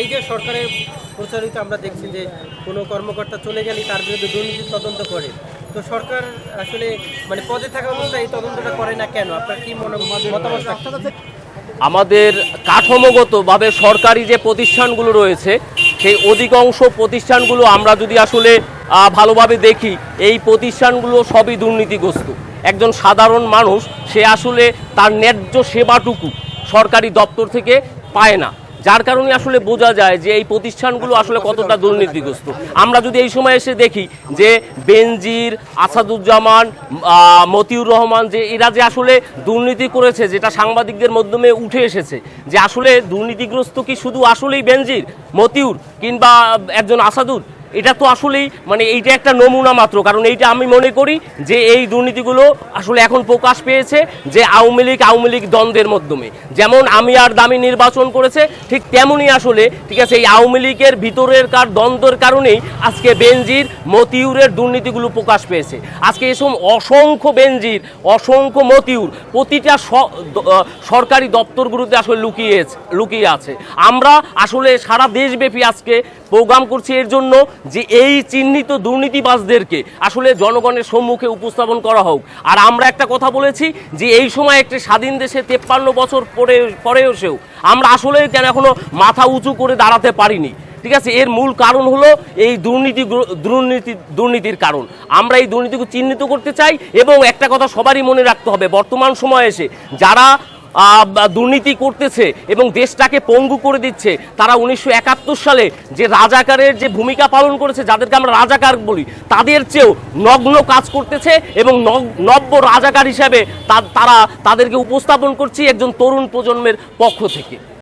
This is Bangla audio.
এই যে সরকারের প্রচারিত আমরা দেখছি যে কোনো কর্মকর্তা চলে গেলে তার বিরুদ্ধে দুর্নীতির তদন্ত করে। তো সরকার আসলে মানে পদে থাকা অবস্থায় এই তদন্তটা করে না কেন? আপনার কি মনে মতামত আমাদের কাঠামোগতভাবে সরকারি যে প্রতিষ্ঠানগুলো রয়েছে সেই অধিকাংশ প্রতিষ্ঠানগুলো আমরা যদি আসলে ভালোভাবে দেখি এই প্রতিষ্ঠানগুলো সবই দুর্নীতিগ্রস্ত। একজন সাধারণ মানুষ সে আসলে তার ন্যায্য সেবাটুকু সরকারি দপ্তর থেকে পায় না। যার কারণে আসলে বোঝা যায় যে এই প্রতিষ্ঠানগুলো আসলে কতটা দুর্নীতিগ্রস্ত। আমরা যদি এই সময় এসে দেখি যে বেনজির, আসাদুজ্জামান মতিউর রহমান যে এরা যে আসলে দুর্নীতি করেছে, যেটা সাংবাদিকদের মাধ্যমে উঠে এসেছে, যে আসলে দুর্নীতিগ্রস্ত কি শুধু আসলেই বেনজির, মতিউর কিংবা একজন আসাদুর? এটা তো আসলেই মানে এইটা একটা নমুনা মাত্র, কারণ এইটা আমি মনে করি যে এই দুর্নীতিগুলো আসলে এখন প্রকাশ পেয়েছে যে আওয়ামী লীগ আওয়ামী লীগ দ্বন্দ্বের মাধ্যমে। যেমন আমি আর দামি নির্বাচন করেছে, ঠিক তেমনই আসলে, ঠিক আছে, এই আওয়ামী লীগের ভিতরের কার দ্বন্দ্বের কারণেই আজকে বেনজির, মতিউরের দুর্নীতিগুলো প্রকাশ পেয়েছে। আজকে এসব অসংখ্য বেনজির, অসংখ্য মতিউর, প্রতিটা সরকারি দপ্তরগুলোতে আসলে লুকিয়ে লুকিয়ে আছে। আমরা আসলে সারা দেশব্যাপী আজকে প্রোগ্রাম করছি এর জন্য যে এই চিহ্নিত দুর্নীতিবাজদেরকে আসলে জনগণের সম্মুখে উপস্থাপন করা হোক। আর আমরা একটা কথা বলেছি যে এই সময় একটি স্বাধীন দেশে তেপ্পান্ন বছর পরে পরে এসেও আমরা আসলে কেন এখনও মাথা উঁচু করে দাঁড়াতে পারিনি। ঠিক আছে, এর মূল কারণ হলো এই দুর্নীতি দুর্নীতি, দুর্নীতির কারণ। আমরা এই দুর্নীতিকে চিহ্নিত করতে চাই এবং একটা কথা সবারই মনে রাখতে হবে, বর্তমান সময়ে এসে যারা দুর্নীতি করতেছে এবং দেশটাকে পঙ্গু করে দিচ্ছে। তারা উনিশশো একাত্তর সালে যে রাজাকারের যে ভূমিকা পালন করেছে, যাদেরকে আমরা রাজাকার বলি, তাদের চেয়েও নগ্ন কাজ করতেছে এবং নব্য রাজাকার হিসাবে তারা তাদেরকে উপস্থাপন করছি একজন তরুণ প্রজন্মের পক্ষ থেকে।